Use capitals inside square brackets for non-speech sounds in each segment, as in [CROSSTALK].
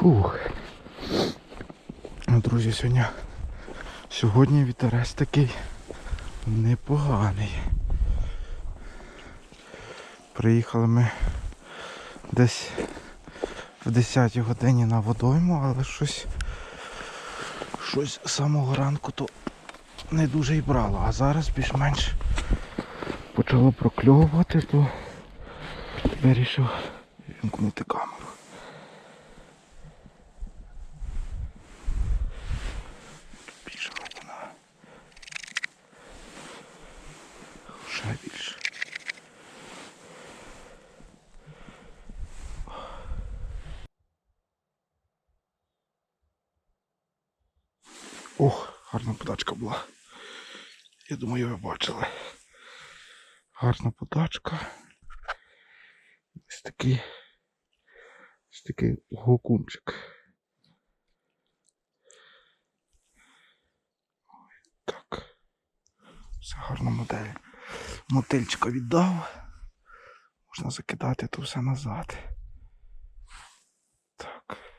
Фух. Ну, друзі, сьогодні, сьогодні вітерець такий непоганий. Приїхали ми десь в 10 годині на водойму, але щось, щось з самого ранку то не дуже і брало, а зараз більш-менш почало прокльовувати, то вирішив вімкнути камеру. Тут більше глибина. Ще більше. Ох, гарна подачка була. Я думаю, ви бачили. Гарна подачка. Ось такий. Ось такий гокунчик. Ой, Так. Все гарна модель. Мотильчика віддав. Можна закидати то все назад. Так.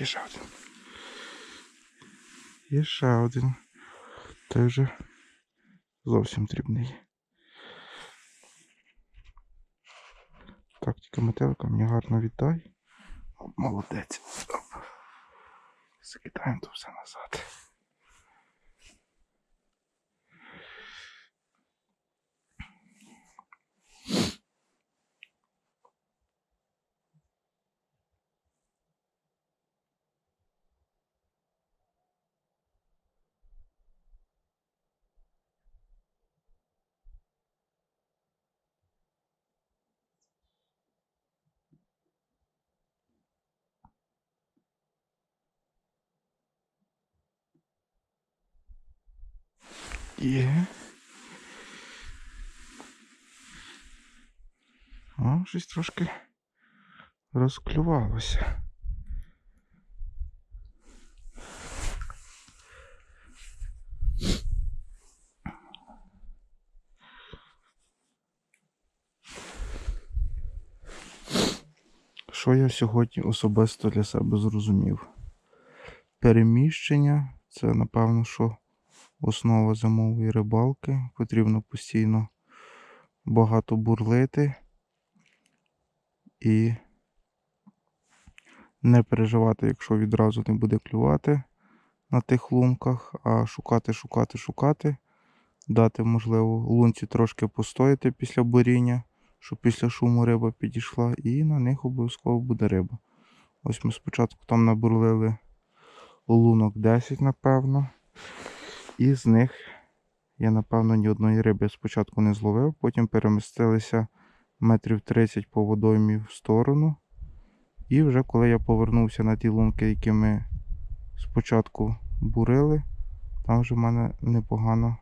Є ще один. Є ще один. Той вже зовсім дрібний. Так, тільки метелика мені гарно віддай. О, молодець. Закидаємо то все назад. Є. О, щось трошки розклювалося. Що я сьогодні особисто для себе зрозумів? Переміщення це, напевно, що основа зимової рибалки. Потрібно постійно багато бурлити і не переживати, якщо відразу не буде клювати на тих лунках, а шукати, шукати, шукати, дати, можливо, лунці трошки постояти після буріння, щоб після шуму риба підійшла, і на них обов'язково буде риба. Ось ми спочатку там набурлили лунок 10, напевно. І з них я, напевно, ні одної риби спочатку не зловив, потім перемістилися метрів 30 по водоймі в сторону. І вже коли я повернувся на ті лунки, які ми спочатку бурили, там вже в мене непогано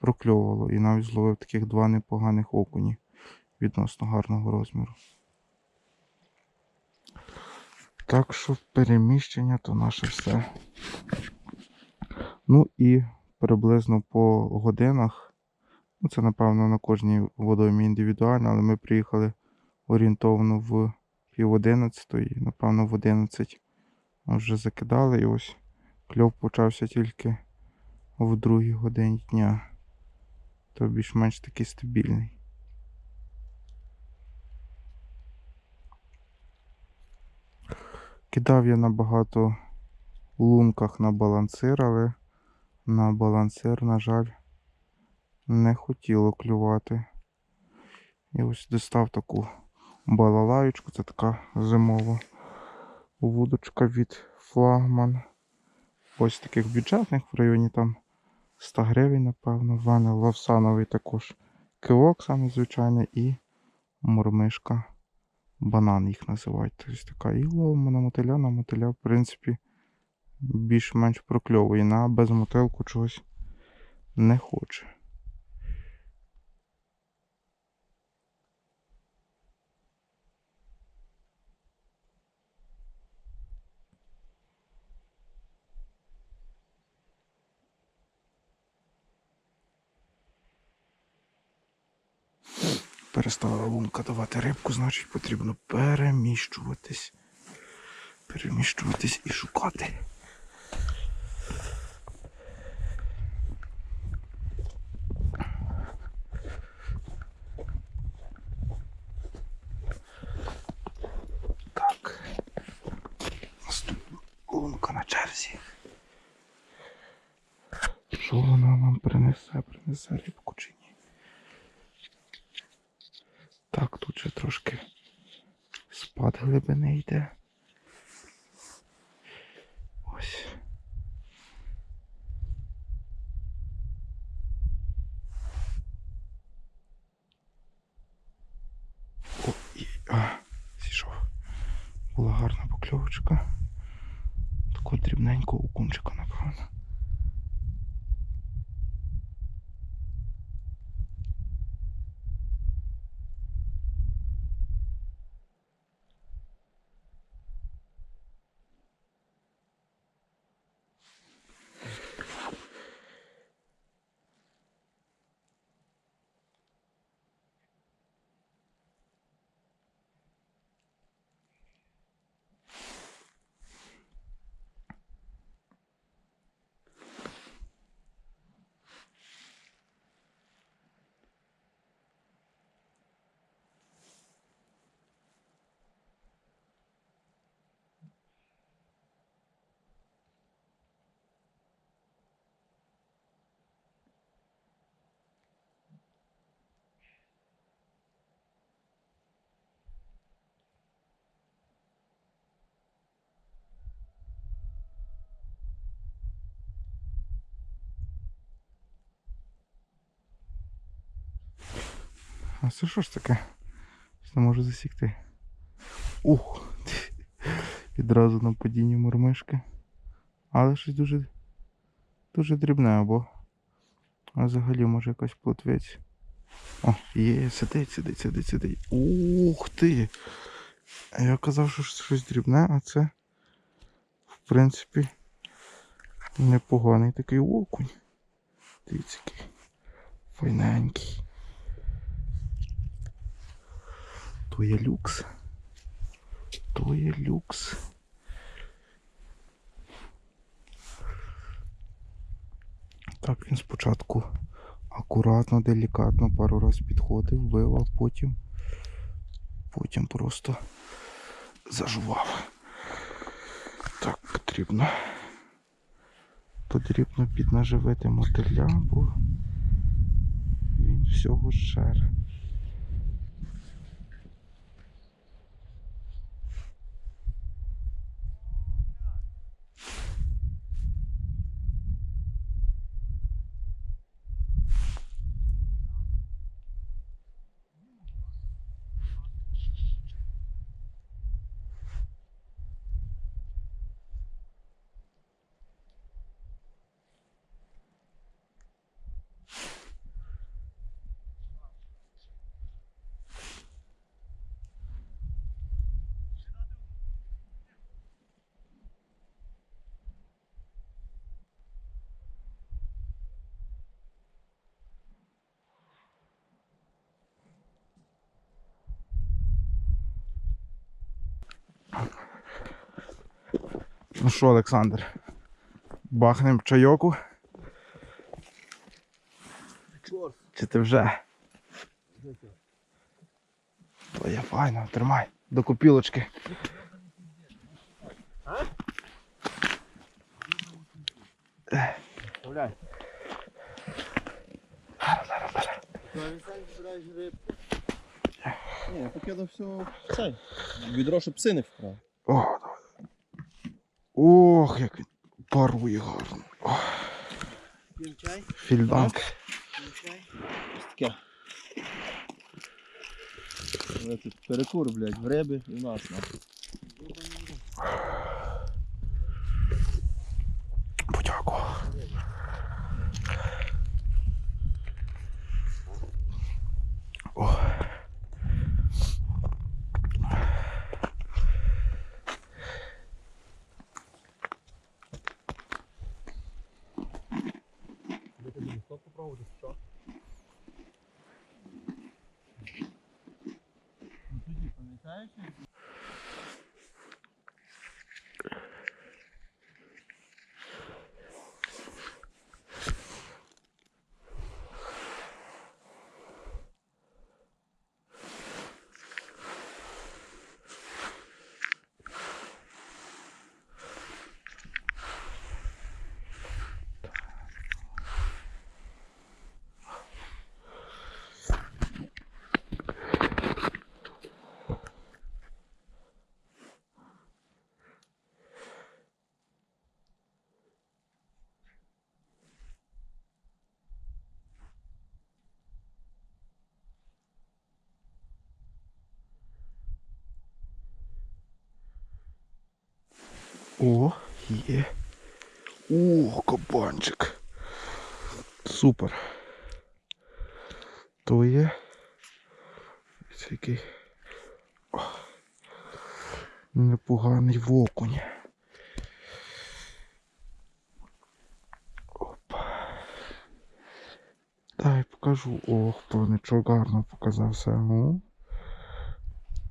прокльовувало. І навіть зловив таких два непоганих окуні відносно гарного розміру. Так що переміщення то наше все. Ну і приблизно по годинах. Ну, це, напевно, на кожній водоймі індивідуально, але ми приїхали орієнтовно в пів одинадцятої, напевно, в 11 ми вже закидали і ось кльов почався тільки в другій годині дня. То більш-менш такий стабільний. Кидав я набагато лунках на балансир, але на балансир, на жаль, не хотіло клювати. І ось дістав таку балалаючку, це така зимова вудочка від флагман. Ось таких бюджетних в районі там 100 гривень, напевно. В мене лавсановий також кивок, саме звичайний, і мормишка. Банан їх називають. Тобто така і ловимо на мотиля, на мотиля, в принципі, більш-менш прокльовує. На безмотилку чогось не хоче. Перестала лунка давати рибку, значить потрібно переміщуватись. Переміщуватись і шукати. Так. Наступна лунка на черзі. Що вона нам Принесе рибку чи ні? Так, тут ще трошки спад глибини йде. Ось. О, і, а, зійшов. Була гарна покльовочка. Такого дрібненького окунчика, напевно. А це що ж таке? Не можу засікти. Ух! Відразу на падінні мурмишки. Але щось дуже дуже дрібне або. А взагалі може якась плотвець. О, є, сидить, сидить, сидить, сидить. Ух ти! Я казав, що щось дрібне, а це в принципі непоганий такий окунь. Дивіться який. Файненький. То є люкс. То є люкс. Так він спочатку акуратно, делікатно пару раз підходив, бив, а потім, потім просто зажував. Так, потрібно. Потрібно піднаживити мотиля, бо він всього жер. Ну що, Олександр? Бахнем чайоку? Чи ти вже? Твоя файна, тримай, до копілочки. Вставляй. Ні, я покидав все. Відро, щоб пси не вкрав. Ох, як він парує гарно. Фільданк. Перекур, блядь, в риби і в нас, нахуй. Подяку. О. Ну тоді, пам'ятаєш? О, є. О, кабанчик. Супер. То є. Який. Непоганий вокунь. Дай покажу. Ох, планичок гарно показався. Ну.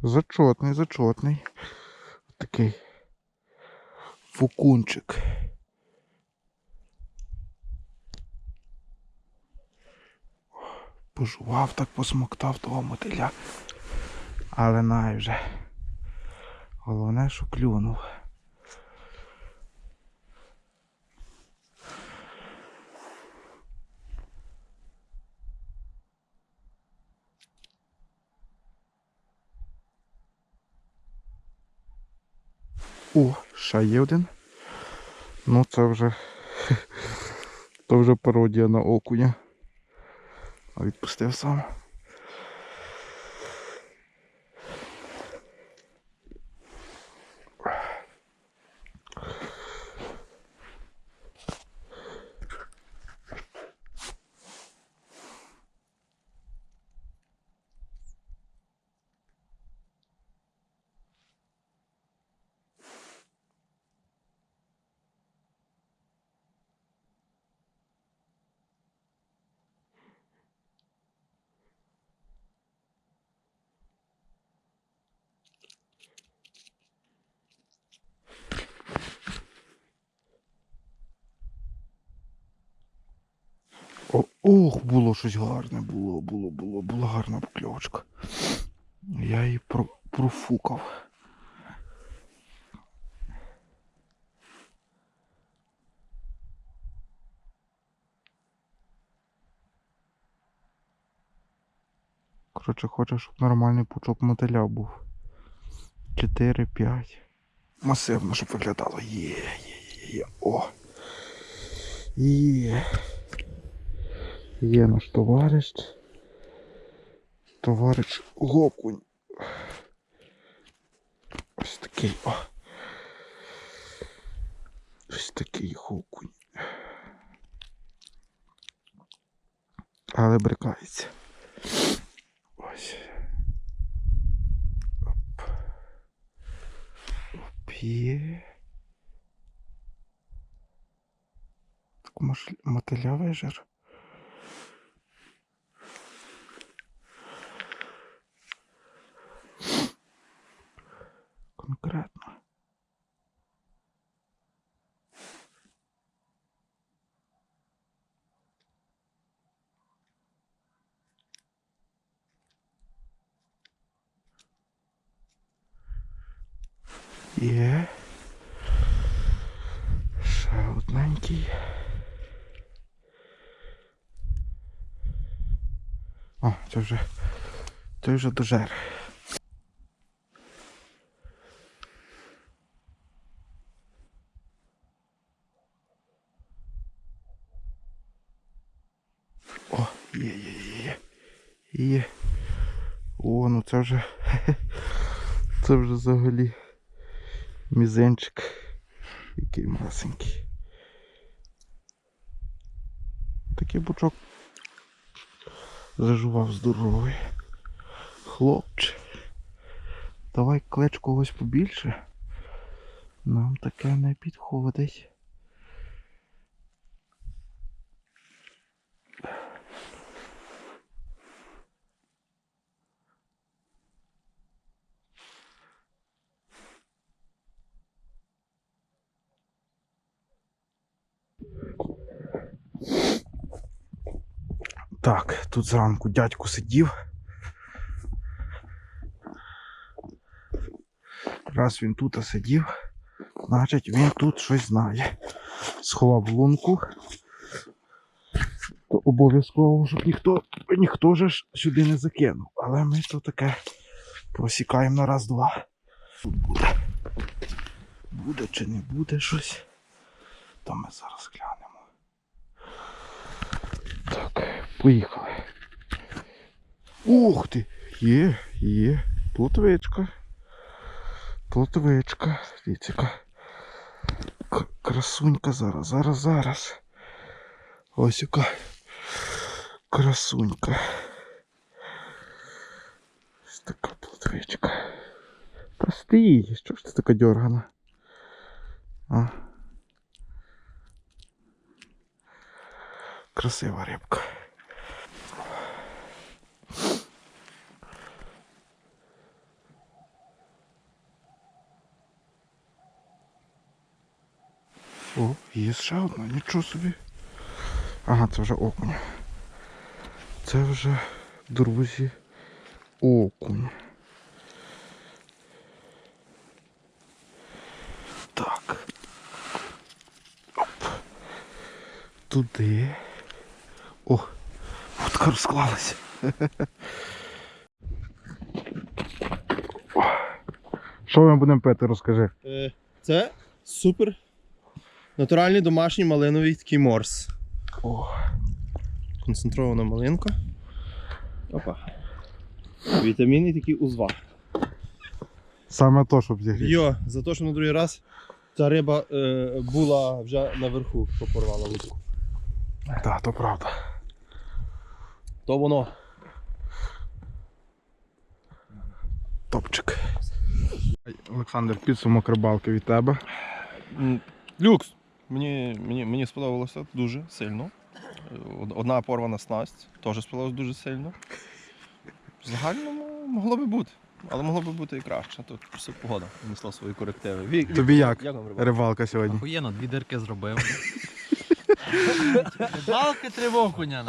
Зачотний, зачотний. Такий фукунчик. Пожував так, посмоктав того мотиля. Але най вже. Головне, що клюнув. О, ще є один. Ну це вже. [LAUGHS] То вже пародія на окуня. А відпустив сам. О, ох, було щось гарне, було, було, було, була гарна покльовочка. Я її про, профукав. Коротше, хочу, щоб нормальний пучок мотиля був. 4-5. Масивно, щоб виглядало. Є, є, є, є. О. Є. Є наш товариш. Товариш Гокунь. Ось такий, о. Ось такий Гокунь. Але брикається. Ось. Оп. Оп, є. Так може мотилявий жир? конкретно. Є ще одненький. О, це вже той вже дожер. Це вже. [LAUGHS] Це вже взагалі мізинчик. Який масенький. Такий бучок зажував здоровий. Хлопче. Давай клич когось побільше. Нам таке не підходить. Так, тут зранку дядько сидів. Раз він тут сидів, значить він тут щось знає. Сховав лунку. То обов'язково, щоб ніхто, ніхто ж сюди не закинув. Але ми то таке просікаємо на раз-два. Тут буде. Буде чи не буде щось. То ми зараз глянемо. поїхали. Ух ти! Є, є. Плотвичка. Плотвичка. Дивіться. яка к- Красунька зараз, зараз, зараз. Ось яка красунька. Ось така плотвичка. Та стій, що ж ти така дьоргана? А? Красива рибка. О, є ще одна, нічого собі. Ага, це вже окунь. Це вже, друзі, окунь. Так. Оп. Туди. О, вудка розклалася. Що ми будемо пити, розкажи. Е, Це супер натуральний домашній малиновий такий морс. О, Концентрована малинка. Опа. Вітамінний такий узва. саме то, щоб зігріти. Йо, за те, що на другий раз ця риба е, була вже наверху, що порвала вудку. Так, то правда. То воно. Топчик. Олександр, підсумок рибалки від тебе. Люкс. Мені, мені, мені сподобалося дуже сильно. Одна порвана снасть теж сподобалось дуже сильно. В загальному могло би бути. Але могло би бути і краще. Тут все погода внесла свої корективи. Вік, Тобі як? Як вам рибалка? Рибалка сьогодні. Охуєнно, дві дирки зробив. [LAUGHS] Балки три окуня.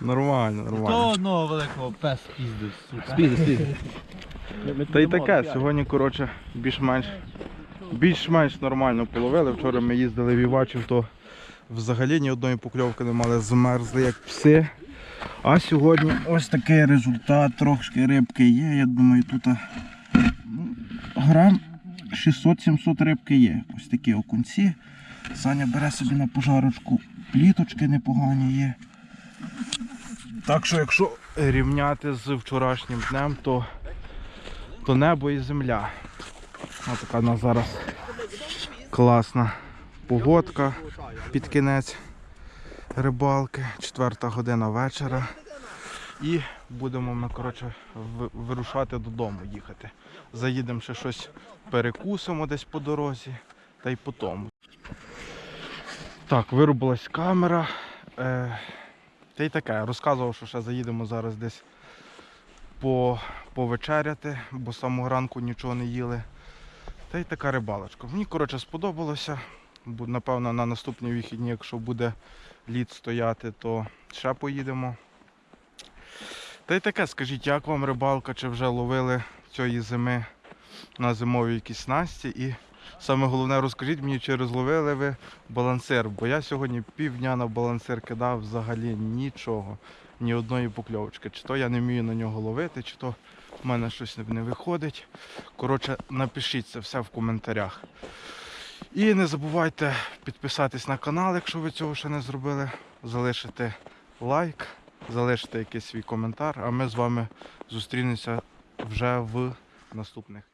Нормально, То нормально. одного великого пес піздив, сука. Спіди, спіди. Та й таке, сьогодні, коротше, більш-менш більш-менш нормально половили. Вчора ми їздили в Івачів, то взагалі ні одної покльовки не мали, змерзли як пси. А сьогодні ось такий результат, трошки рибки є. Я думаю, тут ну, грам 600-700 рибки є. Ось такі окунці. Саня бере собі на пожарочку пліточки непогані є. Так що, якщо рівняти з вчорашнім днем, то то небо і земля. Ось така у нас зараз класна погодка під кінець рибалки, четверта година вечора. І будемо ми коротше, вирушати додому їхати. Заїдемо ще щось перекусимо десь по дорозі та й по тому. Так, вирубилась камера. Е, та й таке. Розказував, що ще заїдемо зараз десь по, повечеряти, бо самого ранку нічого не їли. Та й така рибалочка. Мені, коротше, сподобалося. Напевно, на наступні вихідні, якщо буде лід стояти, то ще поїдемо. Та й таке, скажіть, як вам рибалка, чи вже ловили цієї зими на зимовій якісь снасті? І саме головне, розкажіть мені, чи розловили ви балансир, бо я сьогодні півдня на балансир кидав взагалі нічого. ні одної покльовочки. Чи то я не вмію на нього ловити, чи то в мене щось не виходить. Коротше, напишіть це все в коментарях. І не забувайте підписатись на канал, якщо ви цього ще не зробили, залишити лайк, залишити якийсь свій коментар, а ми з вами зустрінемося вже в наступних.